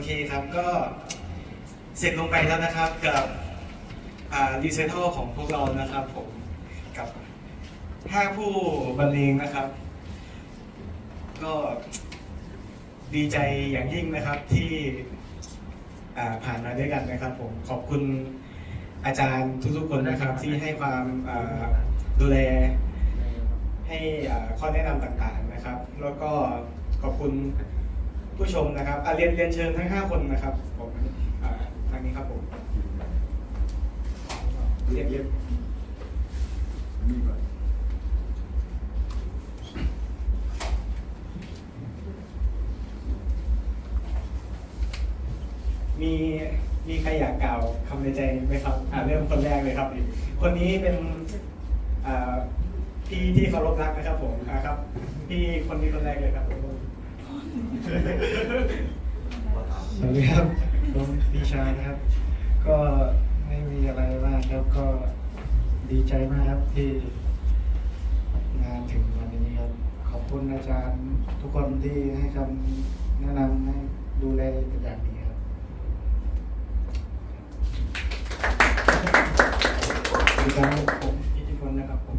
โอเคครับก็เสร็จลงไปแล้วนะครับกับรีเซทอลของพวกเรานะครับผมกับห้าผู้บรรเลงนะครับ ก็ดีใจอย่างยิ่งนะครับที่ผ่านมาด้วยกันนะครับผมขอบคุณอาจารย์ทุกๆคนนะครับที่ให้ความดูแลให้ข้อแนะนำต่างๆนะครับ แล้วก็ขอบคุณ ผู้ชมนะครับอะเรียนเรียนเชิญทั้ง 5 คนนะครับผมอ่าทางนี้ครับผมเรียนเรียนมีมีใครอยากกล่าวคำในใจไหมครับอ่าเริ่มคนแรกเลยครับ คนนี้เป็นอ่าพี่ที่เคารพรักนะครับผมอ่าครับ พี่คนนี้คนแรกเลยครับ สวัสดีครับ ผมปีชานะครับ ก็ไม่มีอะไรมากครับก็ดีใจมากครับที่งานถึงวันนี้ครับ ขอบคุณอาจารย์ทุกคนที่ให้คำแนะนำให้ดูแลเป็นอย่างดีครับสวัสดีครับผมอิทธิพลนะครับผม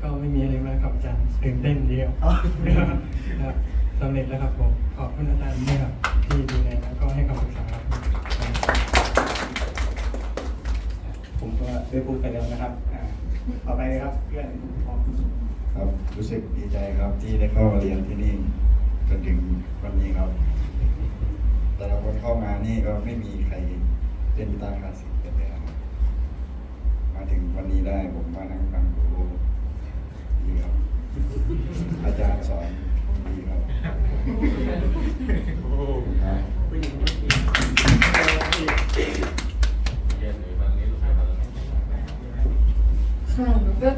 ก็ไม่มีอะไรมากครับอาจารย์ตื่นเต้นเดียวครับ สำเร็จแล้วครับผม ขอบคุณอาจารย์ด้วยครับที่ดูแลแล้วก็ให้คำปรึกษาครับผมก็ได้พูดไปแล้วนะครับอ่าต่อไปเลยครับเพื่อนพร้อมครับรู้สึกดีใจครับที่ได้เข้ามาเรียนที่นี่จนถึงวันนี้ครับ แต่ละคนเข้ามานี่ก็ไม่มีใครเล่นกีตาร์คลาสสิกกันเลยครับมาถึงวันนี้ได้ผมมานั่งฟังดูดีครับ อาจารย์สอน ดีครับครับค่ะหนูก็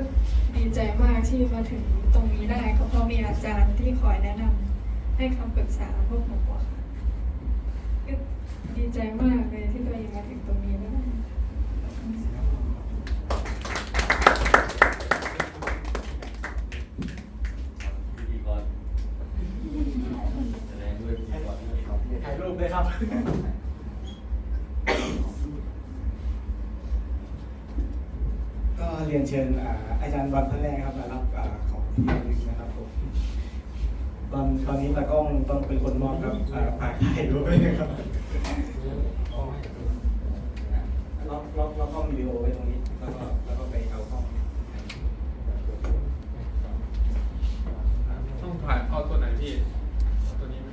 ดีใจมากที่มาถึงตรงนี้ได้ก็เพราะมีอาจารย์ที่คอยแนะนำให้คำปรึกษาพวกหนูอะค่ะก็ดีใจมากเลยที่ตัวเองมาถึงตรงนี้ได้ พิธีกรแสดงด้วยพิธีกร ถ่ายรูปเลยครับ ก็เรียนเชิญอ่าอาจารย์บอลท่านแรกครับมารับอ่าของที่ระลึกนะครับผมตอนตอนนี้ตากล้องต้องเป็นคนมอบครับอ่าฝากถ่ายรูปไว้เลยครับล็อกล็อกล็อกกล้องวิดีโอไว้ตรงนี้แล้วก็แล้วก็ไปเอากล้อง ต้องผ่านเอาตัวไหนพี่เอาตัวนี้ไหม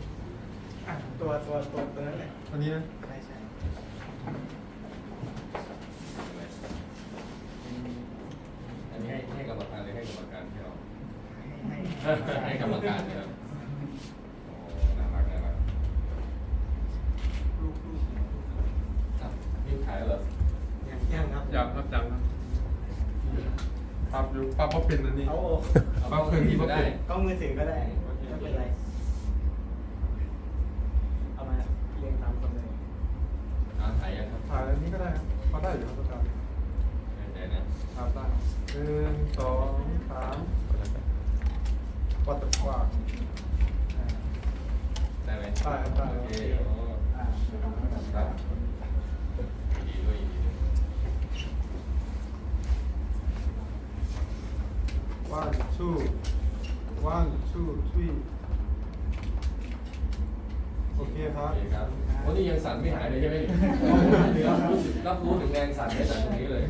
อะ ตัวตัวตัวตัวนั้นแหละตัวนี้นะใช่ใช่อันนี้ให้ให้กรรมการหรือให้กรรมการให้เราให้ให้กรรมการนะครับโอ้น่ารักน่ารักลูกลูกอะนี่ขายแล้วเหรอยังยังครับอยากรับจังครับปรับอยู่ปรับว่าเป็นอันนี้เอาปรับเครื่องที่ก็ว่าได้เป็นกล้องมือถือก็ได้ไม่เป็นไร เอามาเรียงตามคนเลย อ่าถ่ายยังครับ ถ่ายอันนี้ก็ได้ครับพอ ได้อยู่ครับอาจารย์แน่ใจนะครับได้หนึ่งสองสามวัดตะกว้างได้ไหมได้ครับได้โอเคโอ้อ่าครับยินดีด้วยยินดีด้วย one two one two three คครัโอบเคครับวันนี้ยังสั่นไม่หายเลยใช่ไหมรับรู้ถึงแรงสั่นไม่สั่นตรงนี้เลย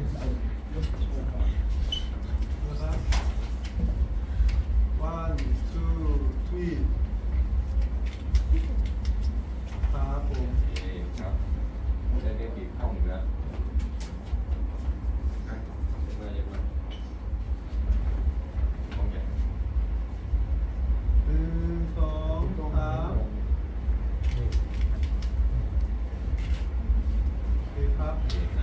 นะครับ one two three ครับผม โอเคครับได้เรียนอีกห้องหนึ่งแล้วอะเยอะมากเยอะมากห้องใหญ่ หนึ่งสองสาม โ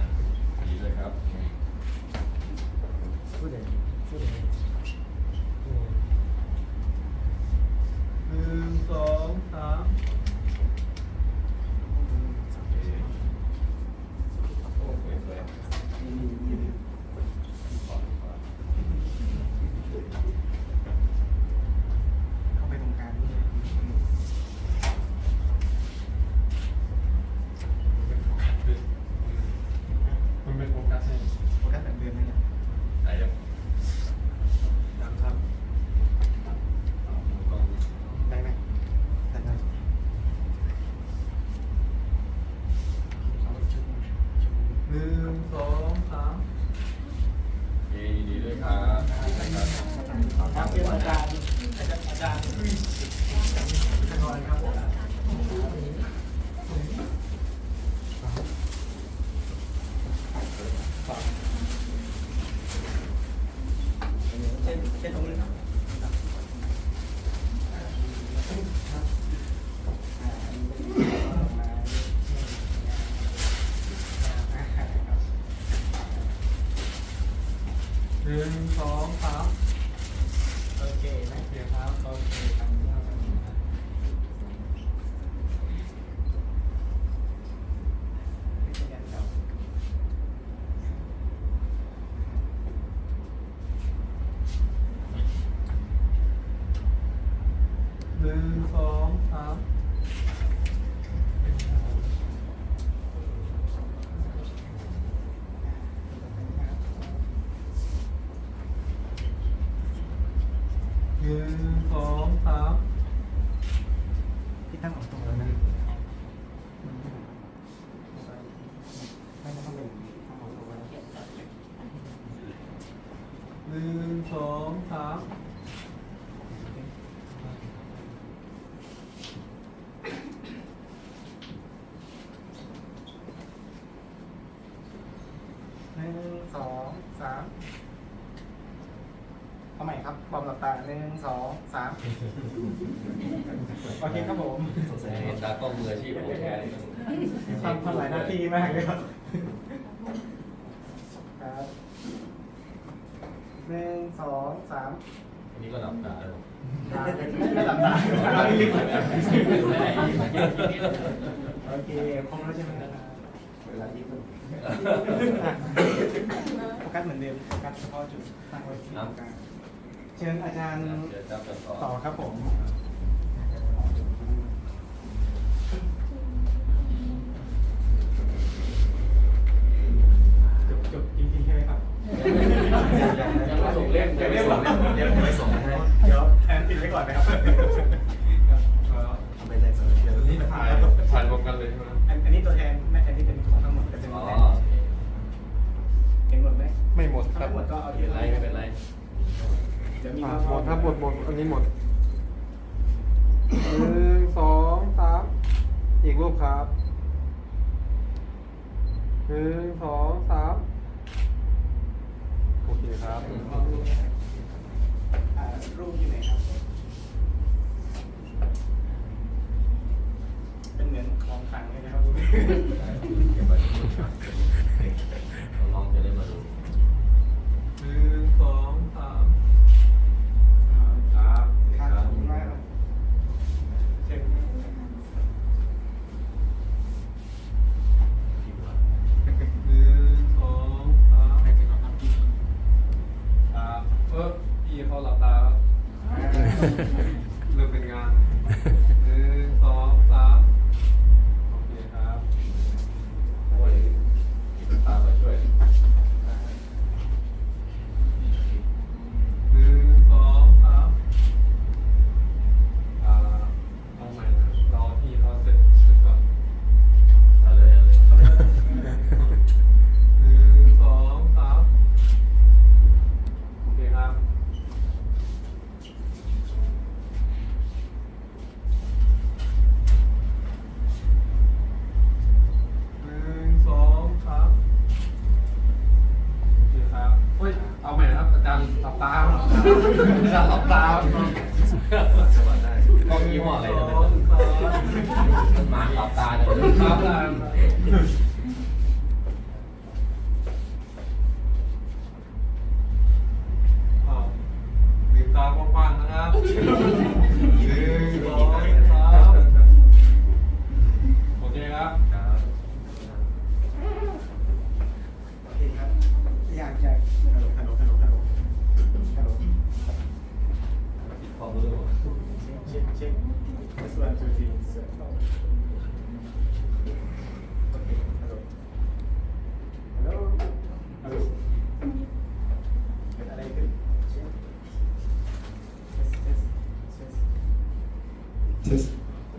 นึ่งสองสามที่ตั้งออกตรงแล้วนะ ใหม่ครับบอมหลับตาหนึ่งสองสามโอเคครับผมเห็นตากล้องมืออาชีพของแท้ทำทำหลายหน้าที่มากเลยครับครับหนึ่งสองสามอันนี้ก็หลับตาแล้วตาไม่หลับตาตาไม่ลืมโอเคครบแล้วใช่ไหมครับเวลาที่มันโฟกัสเหมือนเดิมโฟกัสเฉพาะจุดตั้งไว้ที่ตรงกลาง เชิญอาจารย์เดี๋ยวจับกันต่อต่อครับผมจบจบจริงๆใช่ไหมครับยังไม่ส่งเล่มยังไม่ส่งเล่มเดี๋ยวไม่ส่งให้เดี๋ยวแทนปิดไว้ก่อนนะครับไม่ได้ส่งเดี๋ยวนี้ถ่ายถ่ายรวมกันเลยใช่ไหมอันอันนี้ตัวแทนไม่อันนี้เป็นของทั้งหมดจะเป็นอ๋ตัวอแทนเห็นหมดไหมไม่หมดครัทั้บงหมดก็เอาทีไม่ละเป็นไรไม่เป็นไร เดี๋ยวมีอ่าข้อหมดครับหมดหมดอันนี้หมดหนึ่งสองสามอีกรูปครับหนึ่งสองสามโอเคครับอ่ารูปอยู่ไหนครับ เป็นเหมือนของขลังเลยนะครับเก็บไว้ อาจารย์หลับตา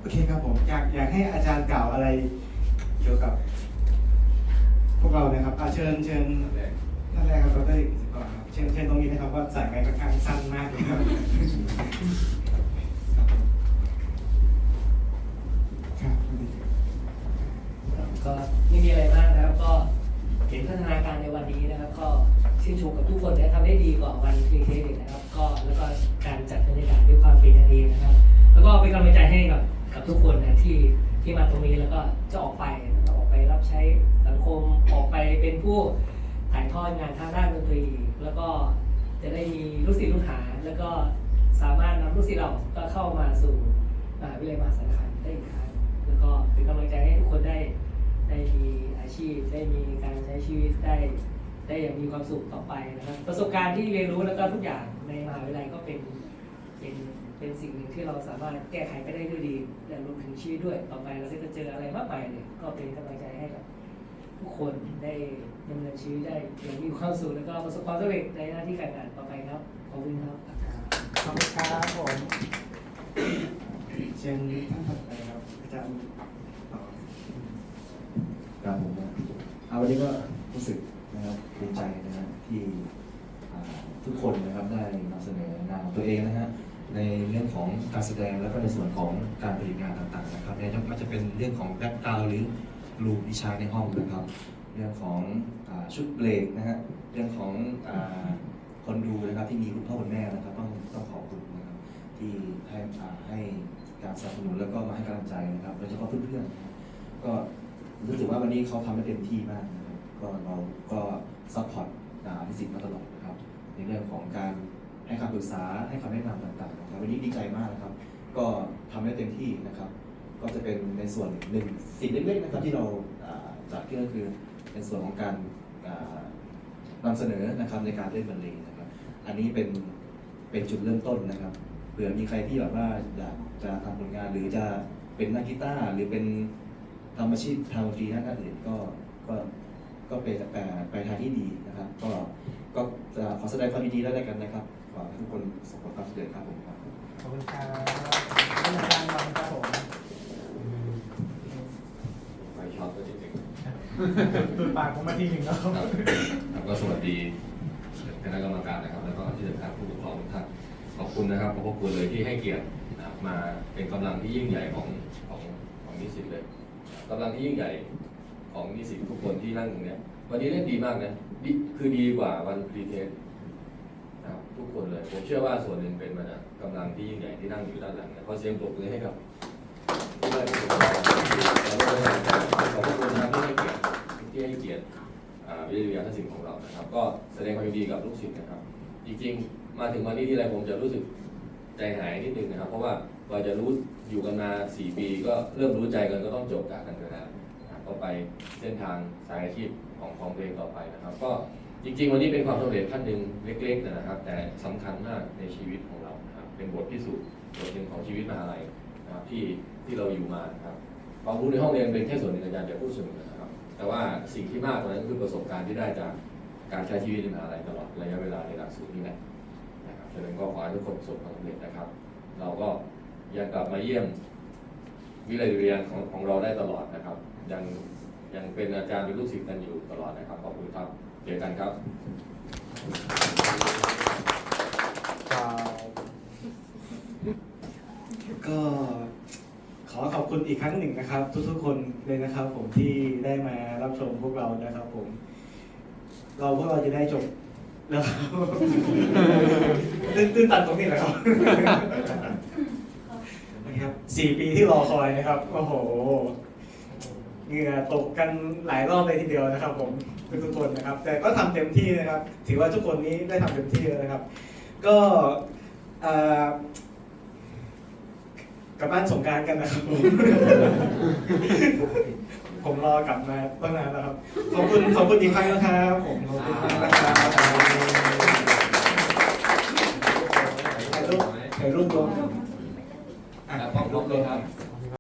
โอเคครับผมอยากอยากให้อาจารย์กล่าวอะไรเกี่ยวกับ พวกเรานะครับอาเชิญเชิญท่านแรกครับดรสิกรครับเชิญเชิญตรงนี้นะครับว่าสายไม้ค่อนข้างสั้นมากเลยครับครับก็ไม่มีอะไรมากนะครับก็เห็นพัฒนาการในวันนี้นะครับ ก็ชื่นชมกับทุกคนที่ทำได้ดีกว่าวันฟรีเทสนะครับ ก็แล้วก็การจัดบรรยากาศด้วยความเป็นกันเองนะครับ แล้วก็เป็นกำลังใจให้กับ กับทุกคนนะที่ที่มาตรงนี้แล้วก็จะออกไปนะออกไปรับใช้สังคมออกไปเป็นผู้ถ่ายทอดงานทางด้านดนตรี แล้วก็จะได้มีลูกศิษย์ลูกหา แล้วก็สามารถนำลูกศิษย์เราก็เข้ามาสู่มหาวิทยาลัยมหาสารคามได้อีกครั้งแล้วก็เป็นกำลังใจให้ทุกคนได้ได้มีอาชีพได้มีการใช้ชีวิตได้ได้อย่างมีความสุขต่อไปนะครับ ประสบการณ์ที่เรียนรู้แล้วก็ทุกอย่างในมหาวิทยาลัยก็เป็น เป็นสิ่งหนึ่งที่เราสามารถแก้ไขไปได้ด้วยดีและรวมถึงชีวิตด้วย ต่อไปเราจะเจออะไรมากมายเลยก็เป็นกำลังใจให้กับทุกคนได้ดำเนินชีวิตได้อย่างมีความสุขแล้วก็ประสบความสำเร็จในหน้าที่การงานต่อไปครับขอบคุณครับขอบคุณครับผมเชิญท่านถัดไปครับอาจารย์ต่อครับผมเอาวันนี้ก็รู้สึกนะครับภูมิใจนะฮะที่ทุกคนนะครับได้นำเสนองานของตัวเองนะฮะ ในเรื่องของการแสดงแล้วก็ในส่วนของการผลิตงานต่างๆนะครับในไม่ว่าจะเป็นเรื่องของแบ็กกราวหรือรูปวิชาในห้องนะครับ เรื่องของอชุดเบรกนะฮะเรื่องของอคนดูนะครับที่มีคุณพ่อคุณแม่นะครับต้องต้องขอบคุณนะครับที่ให้ให้การสนับสนุนแล้วก็มาให้กำลังใจนะครับโดยเฉพาะเพื่อนๆก็รู้สึกว่าวันนี้เขาทำได้เต็มที่มากนะครับก็เราก็ซัพพอร์ตพิสิทธิ์มาตลอดนะครับในเรื่องของการ ให้คำปรึกษาให้คำแนะนำต่างๆนะครับวันนี้ดีใจมากนะครับ ก็ทำได้เต็มที่นะครับ ก็จะเป็นในส่วนหนึ่งสิ่งเล็กๆนะครับที่เราจัดขึ้นก็คือในส่วนของการนำเสนอนะครับในการเล่นบรรเลงนะครับ อันนี้เป็นเป็นจุดเริ่มต้นนะครับเผื่อมีใครที่แบบว่าอยากจะทำผลงานหรือจะเป็นนักกีตาร์หรือเป็นทำอาชีพทางดนตรีด้านอื่นก็ก็ก็เป็นไปไปทางที่ดีนะครับ ก็ แสดงความยินดีด้วยแล้วกันนะครับขอให้ทุกคนประสบความสำเร็จครับผมครับขอบคุณครับท่านอาจารย์วันครับผมไฟช็อตก็จริงปากผมมาทีหนึ่งแล้วครับครับก็สวัสดีคณะกรรมการนะครับ แล้วก็ที่สำคัญผู้ปกครองทุกท่านขอบคุณนะครับขอบคุณเลยที่ให้เกียรติมาเป็นกำลังที่ยิ่งใหญ่ของของของนิสิตเลยกำลังที่ยิ่งใหญ่ของนิสิตทุกคนที่นั่งตรงนี้วันนี้เล่นดีมากนะดีคือดีกว่าวันพรีเทส ครับทุกคนเลย ผมเชื่อว่าส่วนหนึ่งเป็นมาจากกำลังที่ยิ่งใหญ่ที่นั่งอยู่ด้านหลังนะขอเสียงปรบมือให้กับผู้ได้ประสบการขอบคุณนะครับที่ให้เกียรติที่ให้เกียรติวิทยาทัศน์ของเรานะครับ ก็แสดงความยินดีกับลูกศิษย์นะครับ จริงๆ มาถึงวันนี้ที่ไรผมจะรู้สึกใจหายนิดนึงนะครับ เพราะว่ากว่าจะรู้อยู่กันมา4ปี ก็เริ่มรู้ใจกันก็ต้องจบจากกันไปแล้วนะก็ไปเส้นทางสายอาชีพของของเพลงต่อไปนะครับ ก็ จริง ๆ วันนี้เป็นความสำเร็จขั้นหนึ่งเล็กๆนะครับ แต่สำคัญมากในชีวิตของเราครับเป็นบทพิสูจน์บทหนึ่งของชีวิตมหาลัยนะครับที่ที่เราอยู่มานะครับความรู้ในห้องเรียนเป็นแค่ส่วนหนึ่งอาจารย์จะพูดสมอนะครับ แต่ว่าสิ่งที่มากกว่านั้นคือประสบการณ์ที่ได้จากการใช้ชีวิตในมหาลัยตลอดระยะเวลาในหลักสูตรนี้แหละนะครับฉะนั้นก็ขอให้ทุกคนประสบความสำเร็จนะครับ เราก็ยังกลับมาเยี่ยมวิเลยเรียนของของเราได้ตลอดนะครับ ยังยังเป็นอาจารย์เป็นลูกศิษย์กันอยู่ตลอดนะครับขอบคุณครับ จอกันครับก็ขอขอบคุณอีกครั้งหนึ่งนะครับ ทุกๆคนเลยนะครับ ผมที่ได้มารับชมพวกเรานะครับ ผม เราพวกเราจะได้จบแล้วครับตื้นตื้นตันตรงนี้แหละครับนะครับสี่ปีที่รอคอยนะครับโอ้โห เหงื่อตกกันหลายรอบเลยทีเดียวนะครับ ผมทุกๆคนนะครับ แต่ก็ทำเต็มที่นะครับ ถือว่าทุกคนนี้ได้ทำเต็มที่แล้วนะครับ ก็เอ่อกลับบ้านสงกรารกันนะครับผมผมรอกลับมาตั้งนานแล้วครับ ขอบคุณขอบคุณอีกครั้งนะครับผมขอบคุณมากนะครับถ่ายรูปถ่ายรูปรวมอะป้องลุกเลยครับ